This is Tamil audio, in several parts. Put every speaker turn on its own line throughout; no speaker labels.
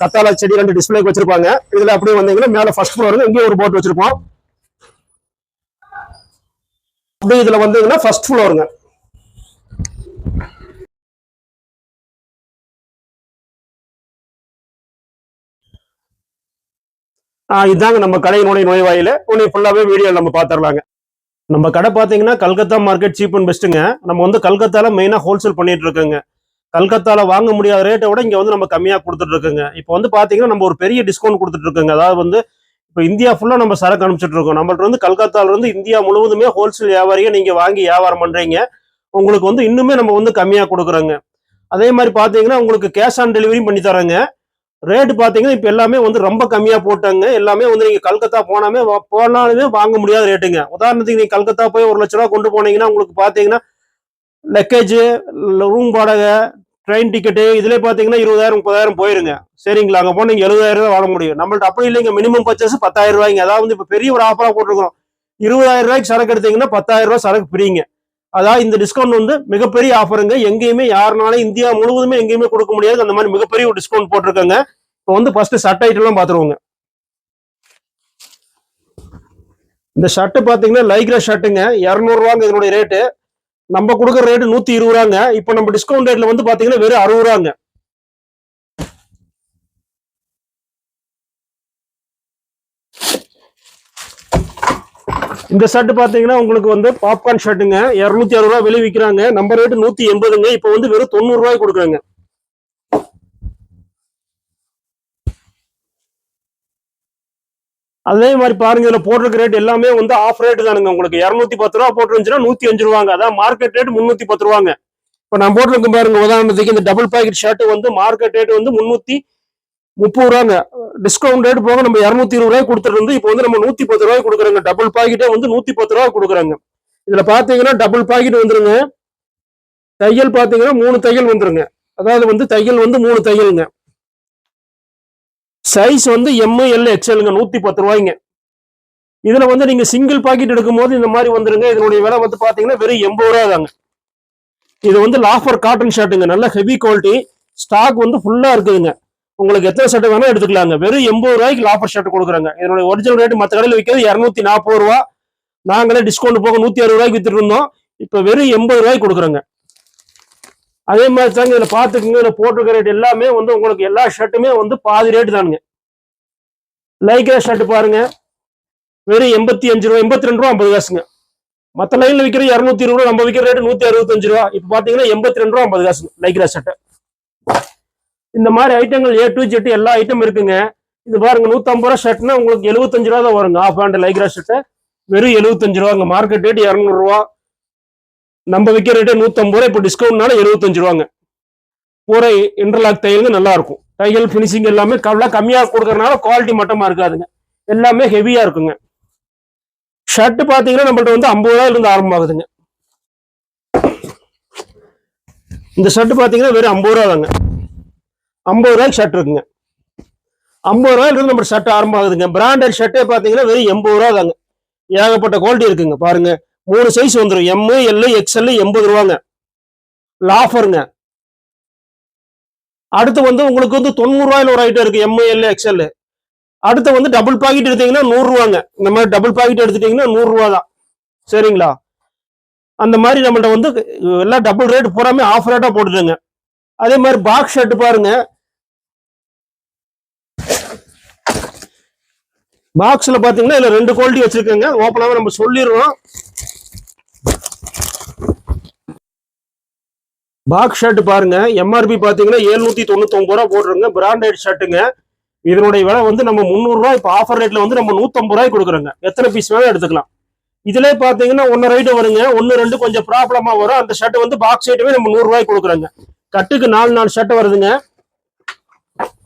கத்தால செடி ரெண்டு டிஸ்பிளேக்கு வச்சிருப்பாங்க. இதுல அப்படியே வந்தீங்கன்னா மேல ஃபர்ஸ்ட் ஃப்ளோர் இங்கே ஒரு போட் வச்சிருப்போம். அப்படியே இதுல வந்தீங்கன்னா ஃபர்ஸ்ட் ஃப்ளோருங்க ஆஹ் இதாங்க நம்ம கடையினுடைய நுழைவாயில். உன்னை ஃபுல்லாவே வீடியோ நம்ம பார்த்துடலாங்க நம்ம கடை பாத்தீங்கன்னா கல்கத்தா மார்க்கெட் சீப் அண்ட் பெஸ்ட்டுங்க நம்ம வந்து கல்கத்தால மெயினா ஹோல்சேல் பண்ணிட்டு இருக்கோங்க. கல்கத்தாவில் வாங்க முடியாத ரேட்டை விட இங்கே வந்து நம்ம கம்மியாக கொடுத்துட்ருக்குங்க இப்போ வந்து பார்த்தீங்கன்னா நம்ம ஒரு பெரிய டிஸ்கவுண்ட் கொடுத்துட்டு இருக்கோங்க. அதாவது வந்து இப்போ இந்தியா ஃபுல்லாக நம்ம சரக்கு அனுப்பிச்சிட்டு இருக்கோம். நம்மள்ட்ட வந்து கல்கத்தாவிலேருந்து இந்தியா முழுவதுமே ஹோல்சேல் வியாபாரியா நீங்கள் வாங்கி வியாபாரம் பண்ணுறீங்க உங்களுக்கு வந்து இன்னுமே நம்ம வந்து கம்மியாக கொடுக்குறோங்க. அதே மாதிரி பார்த்தீங்கன்னா உங்களுக்கு கேஷ் ஆன் டெலிவரியும் பண்ணி தரேங்க ரேட்டு பார்த்தீங்கன்னா இப்போ எல்லாமே வந்து ரொம்ப கம்மியாக போட்டாங்க. எல்லாமே வந்து நீங்கள் கல்கத்தா போனாமே போனாலுமே வாங்க முடியாத ரேட்டுங்க உதாரணத்துக்கு நீங்கள் கல்கத்தா போய் ஒரு லட்ச ரூபா கொண்டு போனீங்கன்னா உங்களுக்கு பார்த்தீங்கன்னா லக்கேஜ் ரூம் வாடகை ட்ரெயின் டிக்கெட்டு இதுலேயே பார்த்தீங்கன்னா இருபதாயிரம் முப்பதாயிரம் போயிருங்க. சரிங்களா? அங்கே போனால் நீங்கள் எழுபதாயிரம் தான் வாழ முடியும். நம்மள்ட்ட அப்படி இல்லைங்க. மினிமம் பர்ச்சேஸ் பத்தாயிரம் ரூபாய்ங்க. அதாவது இப்போ பெரிய ஒரு ஆஃபராக போட்டிருக்கிறோம். இருபதாயிரம் ரூபாய்க்கு சரக்கு எடுத்தீங்கன்னா பத்தாயிரம் ரூபாய் சரக்கு பிரிங்க. அதாவது இந்த டிஸ்கவுண்ட் வந்து மிகப்பெரிய ஆஃபருங்க எங்கேயுமே யாருனாலும் இந்தியா முழுவதுமே எங்கேயுமே கொடுக்க முடியாது. அந்த மாதிரி மிகப்பெரிய ஒரு டிஸ்கவுண்ட் போட்டிருக்காங்க. இப்போ வந்து ஃபர்ஸ்ட் ஷர்ட் ஐட்டம்லாம் பார்த்துருவோங்க இந்த ஷர்ட் பார்த்தீங்கன்னா லைக்ரா ஷர்ட்டுங்க இரநூறுவாங்க இதனுடைய ரேட்டு நம்ம கொடுக்குற ரேட்டு நூத்தி இருபது ரூபாங்க இப்போ நம்ம டிஸ்கவுண்ட் ரேட்ல வந்து பாத்தீங்கன்னா வெறும் அறுபது ரூபாங்க இந்த ஷர்ட் பாத்தீங்கன்னா உங்களுக்கு வந்து பாப்கார்ன் ஷர்ட்டுங்க இரநூத்தி அறுபது ரூபா விலை விற்கிறாங்க நம்ம ரேட்டு நூத்தி எண்பதுங்க. இப்போ வந்து வெறும் தொண்ணூறு ரூபாய் கொடுக்குறாங்க. அதே மாதிரி பாருங்க இதுல போட்டிருக்க ரேட் எல்லாமே வந்து ஆஃப் ரேட் தானுங்க. உங்களுக்கு இரநூத்தி பத்து ரூபா போட்டுருந்துச்சுன்னா நூத்தி அஞ்சு ரூபாங்க. அதான் மார்க்கெட் ரேட் முன்னூத்தி பத்து ரூபாங்க. இப்ப நான் போட்டிருக்கேன் பாருங்க உதாரணத்துக்கு இந்த டபுள் பாக்கெட் ஷர்ட் வந்து மார்க்கெட் ரேட் வந்து முன்னூத்தி முப்பது ரூபாங்க. டிஸ்கவுண்ட் ரேட் போக நம்ம இருநூத்தி இருபது ரூபாய் கொடுத்துட்டு இருந்து இப்போ வந்து நம்ம நூத்தி பத்து ரூபாய் கொடுக்குறோங்க. டபுள் பாக்கெட்டே வந்து நூத்தி பத்து ரூபாய் கொடுக்குறாங்க. இதுல பாத்தீங்கன்னா டபுள் பாக்கெட் வந்துருங்க. தையல் பாத்தீங்கன்னா மூணு தையல் வந்துருங்க. அதாவது வந்து தையல் வந்து மூணு தையலுங்க. சைஸ் வந்து எம் எல் எக்ஸ்எல்ங்க நூத்தி பத்து ரூபாய்ங்க. இதுல வந்து நீங்க சிங்கிள் பாக்கெட் எடுக்கும்போது இந்த மாதிரி வந்துருங்க. இதனுடைய விலை வந்து பாத்தீங்கன்னா வெறும் எண்பது ரூபா தாங்க. இது வந்து லாஃபர் காட்டன் ஷர்ட்டுங்க நல்ல ஹெவி குவாலிட்டி ஸ்டாக் வந்து ஃபுல்லா இருக்குதுங்க. உங்களுக்கு எத்தனை ஷர்ட் வேணா எடுத்துக்கலாங்க. வெறும் எண்பது ரூபாய்க்கு லாஃபர் ஷர்ட் கொடுக்குறாங்க. இதனுடைய ஒரிஜினல் ரேட் மற்ற கடையில் விற்கிறது இரநூத்தி நாற்பது ரூபா. நாங்களே டிஸ்கவுண்ட் போக நூத்தி அறுபது ரூபாய்க்கு வித்துட்டு இருந்தோம். இப்போ வெறும் எண்பது ரூபாய்க்கு கொடுக்குறாங்க. அதே மாதிரி தாங்க இதில் பார்த்துக்குங்க இதில் போட்டிருக்க ரேட் எல்லாமே வந்து உங்களுக்கு எல்லா ஷர்ட்டுமே வந்து பாதி ரேட்டு தானுங்க. லைக்ரா ஷர்ட் பாருங்க. வெறும் எண்பத்தி அஞ்சு ரூபா எண்பத்தி ரெண்டு ரூபா ஐம்பது காசுங்க. மற்ற லைனில் விற்கிற இரநூத்தி இருபது ரூபா நம்ம விற்கிற ரேட் நூத்தி அறுபத்தஞ்சு ரூபா. இப்போ பார்த்தீங்கன்னா எண்பத்தி ரெண்டு ரூபா ஐம்பது காசுங்க லைக்ரா ஷர்ட் இந்த மாதிரி ஐட்டங்கள் ஏ டு ஜெட்டு எல்லா ஐட்டம் இருக்குங்க. இது பாருங்க நூத்தம்பது ரூபா ஷர்ட்னா உங்களுக்கு எழுபத்தஞ்சு ரூபா தான் வருங்க. ஆஃப் ஹேண்ட் லைக்ரா ஷர்ட்டு வெறும் எழுபத்தஞ்சு ரூபாங்க. மார்க்கெட் ரேட் இரநூறுவா நம்ம விற்கிற ரேட்டே நூற்றம்பது ரூபா இப்போ டிஸ்கவுண்ட்னால எழுபத்தஞ்சு ரூபாங்க. பூரா இன்டர்லாக் தையலுங்க நல்லா இருக்கும் தையல் ஃபினிஷிங் எல்லாமே கவலை கம்மியாக கொடுக்கறனால குவாலிட்டி மட்டமாக இருக்காதுங்க. எல்லாமே ஹெவியாக இருக்குங்க. ஷர்ட் பார்த்தீங்கன்னா நம்மள்ட்ட வந்து ஐம்பது ரூபாயிலிருந்து ஆரம்பமாகுதுங்க. இந்த ஷர்ட் பார்த்தீங்கன்னா வெறும் ஐம்பது ரூபா தாங்க ஐம்பது ரூபாய்க்கு ஷர்ட் இருக்குங்க. ஐம்பது ரூபாயிலிருந்து நம்ம ஷர்ட் ஆரம்பம் ஆகுதுங்க பிராண்டட் ஷர்ட்டே பார்த்தீங்கன்னா வெறும் எண்பது ரூபா தாங்க ஏகப்பட்ட குவாலிட்டி இருக்குங்க பாருங்கள் மூணு சைஸ் வந்துடும் எம்மு எல்லு எக்ஸ்எல் எண்பது ரூபாங்க. லாஃபருங்க அடுத்து வந்து உங்களுக்கு வந்து தொண்ணூறு ரூபாயில ஒரு ஐட்டம் இருக்கு. எம்மு எல்லு எக்ஸ்எல் அடுத்து வந்து டபுள் பாக்கெட் எடுத்தீங்கன்னா நூறுரூவாங்க இந்த மாதிரி டபுள் பாக்கெட் எடுத்துட்டீங்கன்னா நூறுரூவா தான் சரிங்களா? அந்த மாதிரி நம்மள்ட்ட வந்து எல்லாம் டபுள் ரேட் பூராமே ஆஃப் ரேட்டாக போட்டுருங்க அதே மாதிரி பாக்ஸ் ஷர்ட் பாருங்க. பாக்ஸில் பார்த்தீங்கன்னா இதில் ரெண்டு குவாலிட்டி வச்சிருக்கேங்க. ஓப்பனாவே நம்ம சொல்லிடுறோம். பாக்ஸ் ஷர்ட் பாருங்க. எம்ஆர்பி பார்த்தீங்கன்னா எழுநூத்தி தொண்ணூத்தொம்பது ரூபா போடுறோங்க பிராண்டட் ஷர்ட்டுங்க இதனுடைய விலை வந்து நம்ம முந்நூறுரூவா இப்போ ஆஃபர் ரேட்டில் வந்து நம்ம நூற்றம்பது ரூபாய் கொடுக்குறோங்க. எத்தனை பீஸ் வேணாலும் எடுத்துக்கலாம். இதுல பார்த்தீங்கன்னா ஒன்று ரைட்டு வருங்க. ஒன்று ரெண்டு கொஞ்சம் ப்ராப்ளமாக வரும். அந்த ஷர்ட் வந்து பாக்ஸ் ஐட்டமே நம்ம நூறுரூவாய்க்கு கொடுக்குறோங்க. கட்டுக்கு நாலு நாலு ஷர்ட் வருதுங்க.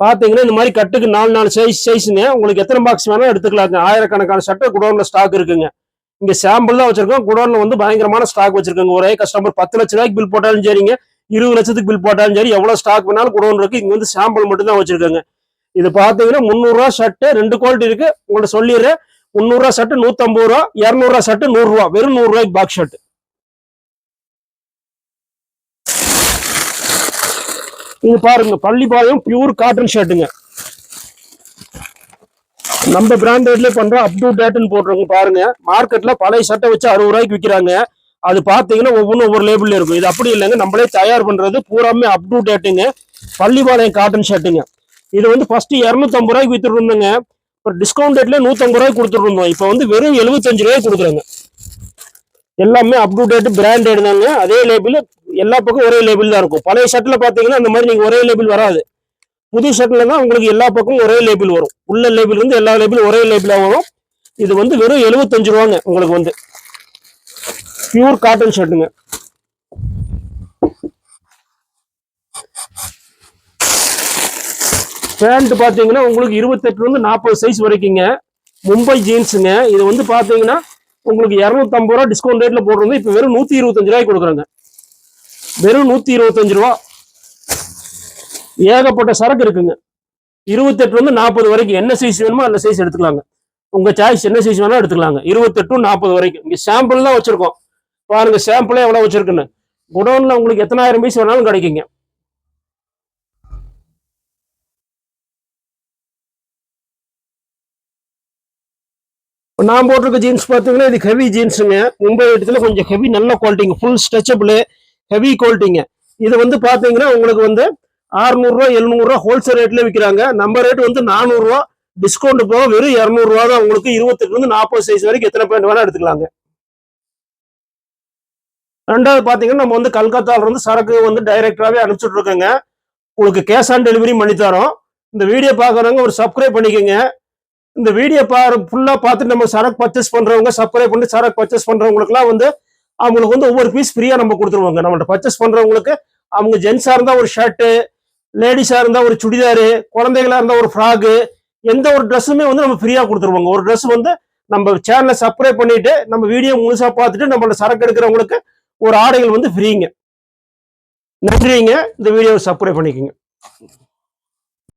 பார்த்தீங்கன்னா இந்த மாதிரி கட்டுக்கு நாலு நாலு சைஸ் சைஸுங்க உங்களுக்கு எத்தனை பாக்ஸ் வேணாலும் எடுத்துக்கலாங்க. ஆயிரக்கணக்கான ஷர்ட்டு குடோனில் ஸ்டாக் இருக்குங்க. இங்கே சாம்பிள் தான் வச்சிருக்கோம். குடோனில் வந்து பயங்கரமான ஸ்டாக் வச்சிருக்காங்க. ஒரே கஸ்டமர் பத்து லட்ச ரூபாய்க்கு பில் போட்டாலும் சரிங்க. இருபது லட்சத்துக்கு பில் போட்டாலும் சரி எவ்வளோ ஸ்டாக் வேணாலும் குடோன் இருக்கு. இங்கே வந்து சாம்பிள் மட்டும் தான் வச்சிருக்காங்க. இது பார்த்தீங்கன்னா முந்நூறுரூவா ஷர்ட்டு ரெண்டு குவாலிட்டி இருக்கு. உங்கள்ட்ட சொல்லிடுறேன். முந்நூறுரூவா ஷர்ட் நூற்றம்பது ரூபா இரநூறுவா ஷர்ட் நூறுரூவா வெறும் நூறுரூவாய்க்கு பாக்ஸ் ஷர்ட் இது பாருங்க பள்ளிப்பாளையம் பியூர் காட்டன் ஷர்ட்டுங்க நம்ம பிராண்டட்லேயே பண்ணுறோம் அப் டு டேட்டுன்னு போட்டுருங்க பாருங்க. மார்க்கெட்டில் பழைய சட்டை வச்சு அறுபது ரூபாய்க்கு விற்கிறாங்க அது பார்த்தீங்கன்னா ஒவ்வொன்றும் ஒவ்வொரு லேபிள்ல இருக்கும். இது அப்படி இல்லைங்க நம்மளே தயார் பண்ணுறது பூராமே அப் டு டேட்டுங்க பள்ளிபாளையம் காட்டன் ஷர்ட்டுங்க இது வந்து ஃபஸ்ட்டு இரநூத்தம்பது ரூபாய்க்கு விற்றுருந்தோங்க இருந்தோங்க இப்போ டிஸ்கவுண்ட் ரேட்ல நூற்றம்பது ரூபாய்க்கு கொடுத்துருந்தோம் இப்போ வந்து வெறும் எழுபத்தஞ்சு ரூபாய்க்கு கொடுக்குறாங்க. எல்லாமே அப் டு டேட் பிராண்டட் தாங்க. அதே லேபிள் எல்லா பக்கம் ஒரே லேபிள் தான் இருக்கும். பழைய ஷர்ட்டில் பார்த்தீங்கன்னா அந்த மாதிரி நீங்கள் ஒரே லேபிள் வராது. புது ஷர்ட்டில் தான் உங்களுக்கு எல்லா பக்கமும் ஒரே லேபிள் வரும். உள்ள லேபிள் வந்து எல்லா லேபிளும் ஒரே லேபிளாக வரும். இது வந்து வெறும் எழுபத்தஞ்சு ரூபாங்க உங்களுக்கு வந்து. பியூர் காட்டன் ஷர்ட்டுங்க பேண்ட் பார்த்தீங்கன்னா உங்களுக்கு இருபத்தெட்டுலேருந்து நாற்பது சைஸ் வரைக்குங்க. மும்பை ஜீன்ஸுங்க இது வந்து பார்த்தீங்கன்னா உங்களுக்கு இரநூத்தம்பது ரூபா டிஸ்கவுண்ட் ரேட்டில் போடுறது இப்போ வெறும் நூற்றி இருபத்தஞ்சு ரூபாய்க்கு கொடுக்குறாங்க. வெறும் நூற்றி இருபத்தஞ்சு ரூபா. ஏகப்பட்ட சரக்கு இருக்குங்க. இருபத்தெட்டுலேருந்து நாற்பது வரைக்கும் என்ன சைஸ் வேணுமோ அந்த சைஸ் எடுத்துக்கலாங்க. உங்கள் சாய்ஸ் என்ன சைஸ் வேணா எடுத்துக்கலாங்க. இருபத்தெட்டு நாற்பது வரைக்கும். இங்கே சாம்பிள் தான் வச்சுருக்கோம். பாருங்க சாம்பிளே எவ்வளோ வச்சிருக்குன்னு. குடோன்ல உங்களுக்கு எத்தனாயிரம் பீஸ் வேணாலும் கிடைக்குங்க. நான் போட்டிருக்க ஜீன்ஸ் பார்த்தீங்கன்னா இது ஹெவி ஜீன்ஸுங்க மும்பை இடத்துல கொஞ்சம் ஹெவி நல்ல குவாலிட்டிங்க ஃபுல் ஸ்ட்ரெச்சபிள் ஹெவி குவாலிட்டிங்க இது வந்து பார்த்தீங்கன்னா உங்களுக்கு வந்து அறுநூறுவா எழுநூறுவா ஹோல்சேல் ரேட்ல விற்கிறாங்க நம்ம ரேட் வந்து நானூறுரூவா டிஸ்கவுண்ட் போக வெறும் இரநூறுவா தான். உங்களுக்கு இருபத்தெட்டுலேருந்து நாற்பது சைஸ் வரைக்கும் எத்தனை பேண்ட் வேணால் எடுத்துக்கலாங்க. ரெண்டாவது பார்த்தீங்கன்னா நம்ம வந்து கல்கத்தால இருந்து சரக்கு வந்து டைரக்டாவே அனுப்பிச்சுட்ருக்கோங்க உங்களுக்கு கேஷ் ஆன் டெலிவரி பண்ணித்தரோம் இந்த வீடியோ பார்க்குறவங்க ஒரு சப்ஸ்கிரைப் பண்ணிக்கோங்க. இந்த வீடியோ பாரு ஃபுல்லாக பார்த்துட்டு நம்ம சரக்கு பர்ச்சேஸ் பண்ணுறவங்க சப்ஸ்கிரைப் பண்ணி சரக்கு பர்ச்சேஸ் பண்ணுறவங்களுக்குலாம் வந்து அவங்களுக்கு வந்து ஒவ்வொரு பீஸ் ஃப்ரீயாக நம்ம கொடுத்துருவோங்க. நம்மள்ட்ட பர்ச்சேஸ் பண்ணுறவங்களுக்கு அவங்க ஜென்ஸாக இருந்தால் ஒரு ஷர்ட்டு லேடிஸாக இருந்தால் ஒரு சுடிதாரு குழந்தைகளாக இருந்தால் ஒரு ஃப்ராகு எந்த ஒரு ட்ரெஸ்ஸுமே வந்து நம்ம ஃப்ரீயாக கொடுத்துருவோங்க. ஒரு ட்ரெஸ் வந்து நம்ம சேனலை சப்ஸ்கிரைப் பண்ணிட்டு நம்ம வீடியோ முழுசாக பார்த்துட்டு நம்மளோட சரக்கு எடுக்கிறவங்களுக்கு ஒரு ஆடைகள் வந்து ஃப்ரீங்க நன்றிங்க. இந்த வீடியோவை சப்ஸ்கிரைப் பண்ணிக்கோங்க.